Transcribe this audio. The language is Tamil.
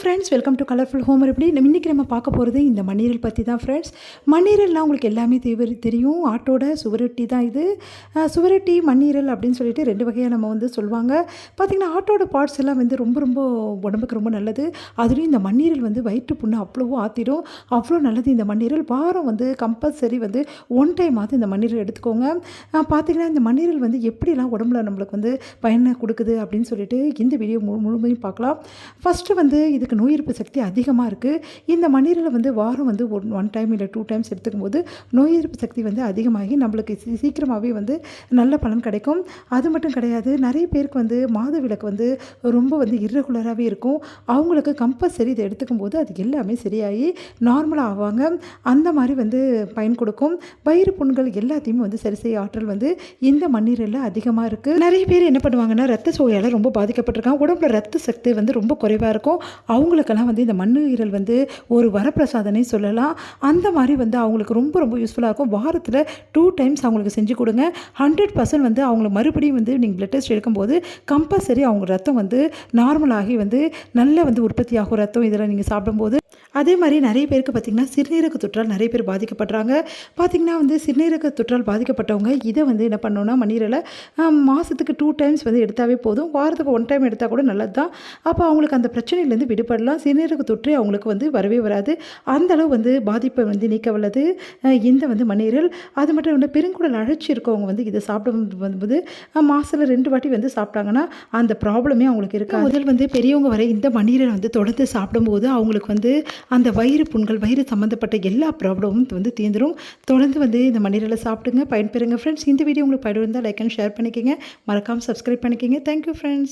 Friends welcome to colourful home எப்படி நம்ம இன்றைக்கி நம்ம பார்க்க போகிறது இந்த மண்ணீரல் பற்றி தான் ஃப்ரெண்ட்ஸ் மண்ணீரல்னால் உங்களுக்கு எல்லாமே தேவை தெரியும். ஆட்டோட சுவரொட்டி தான் இது. சுவரொட்டி மண்ணீரல் அப்படின்னு சொல்லிட்டு ரெண்டு வகையாக நம்ம வந்து சொல்லுவாங்க. பார்த்திங்கன்னா ஆட்டோட பார்ட்ஸ் எல்லாம் வந்து ரொம்ப ரொம்ப உடம்புக்கு ரொம்ப நல்லது. அதுலேயும் இந்த மண்ணீரல் வந்து வயிற்று புண்ணு அவ்வளோ ஆற்றிடும் அவ்வளோ நல்லது இந்த மண்ணீரல். வாரம் வந்து கம்பல்சரி வந்து ஒன் டைம் ஆகுது இந்த மண்ணீரல் எடுத்துக்கோங்க. பார்த்திங்கன்னா இந்த மண்ணீரல் வந்து எப்படிலாம் உடம்புல நம்மளுக்கு வந்து பயனை கொடுக்குது அப்படின்னு சொல்லிட்டு இந்த வீடியோ முழு முழுமையும் பார்க்கலாம். ஃபஸ்ட்டு வந்து இது இதுக்கு நோய் எதிர்ப்பு சக்தி அதிகமாக இருக்குது இந்த மண்ணீரலை வந்து வாரம் வந்து ஒன் ஒன் டைம் இல்லை டூ டைம்ஸ் எடுத்துக்கும் போது நோய் எதிர்ப்பு சக்தி வந்து அதிகமாகி நம்மளுக்கு சீக்கிரமாகவே வந்து நல்ல பலன் கிடைக்கும். அது மட்டும் கிடையாது நிறைய பேருக்கு வந்து மாத விளக்கு வந்து ரொம்ப வந்து இர்ரெகுலராகவே இருக்கும். அவங்களுக்கு கம்பல்சரி இதை எடுத்துக்கும் போது அது எல்லாமே சரியாகி நார்மலாக ஆவாங்க. அந்த மாதிரி வந்து பயன் கொடுக்கும். வயிறு புண்கள் எல்லாத்தையுமே வந்து சரி செய்ய ஆற்றல் வந்து இந்த மண்ணீரில் அதிகமாக இருக்குது நிறைய பேர் என்ன பண்ணுவாங்கன்னா ரத்த சோகையால் ரொம்ப பாதிக்கப்பட்டிருக்காங்க. உடம்புல ரத்த சக்தி வந்து ரொம்ப குறைவாக இருக்கும். அவங்களுக்கெல்லாம் வந்து இந்த மண்ணீரல் வந்து ஒரு வரப்பிரசாதனை சொல்லலாம். அந்த மாதிரி வந்து அவங்களுக்கு ரொம்ப ரொம்ப யூஸ்ஃபுல்லாக இருக்கும். வாரத்தில் டூ டைம்ஸ் அவங்களுக்கு செஞ்சு கொடுங்க. ஹண்ட்ரட் பர்சன்ட் வந்து அவங்கள மறுபடியும் வந்து நீங்கள் பிளட் டெஸ்ட் எடுக்கும்போது கம்பல்சரி அவங்க ரத்தம் வந்து நார்மலாகி வந்து நல்ல வந்து உற்பத்தி ஆகும் ரத்தம் இதெல்லாம் நீங்கள் சாப்பிடும்போது. அதே மாதிரி நிறைய பேருக்கு பார்த்திங்கன்னா சிறுநீரக தொற்றால் நிறைய பேர் பாதிக்கப்படுறாங்க. பார்த்திங்கன்னா வந்து சிறுநீரக தொற்றால் பாதிக்கப்பட்டவங்க இதை வந்து என்ன பண்ணோன்னா மண்ணீரலை மாதத்துக்கு டூ டைம்ஸ் வந்து எடுத்தாவே போதும். வாரத்துக்கு ஒன் டைம் எடுத்தால் கூட நல்லது தான் அப்போ அவங்களுக்கு அந்த பிரச்சனையிலேருந்து விடுபடலாம் சிறுநீரக தொற்று அவங்களுக்கு வந்து வரவே வராது. அந்த அளவு வந்து பாதிப்பை வந்து நீக்க வல்லது. இந்த வந்து மண்ணீரல். அது மட்டும் இல்லை பெருங்குடல் அழைச்சி இருக்கவங்க வந்து இதை சாப்பிடும் வந்து மாதத்தில் ரெண்டு வாட்டி வந்து சாப்பிட்டாங்கன்னா அந்த ப்ராப்ளமே அவங்களுக்கு இருக்கு முதல் வந்து பெரியவங்க வரை இந்த மண்ணீரல் வந்து தொடர்ந்து சாப்பிடும்போது அவங்களுக்கு வந்து அந்த வயிறு புண்கள் வயிறு சம்மந்தப்பட்ட எல்லா ப்ராப்ளமும் வந்து தீர்ந்துடும் தொடர்ந்து வந்து இந்த மண்ணீரலை சாப்பிடுங்க பயன்பெறுங்க. ஃப்ரெண்ட்ஸ் இந்த வீடியோ உங்களுக்கு பயன் இருந்தால் லைக் அண்ட் ஷேர் பண்ணிக்கோங்க. மறக்காமல் சப்ஸ்கிரைப் பண்ணிக்கோங்க. Thank you friends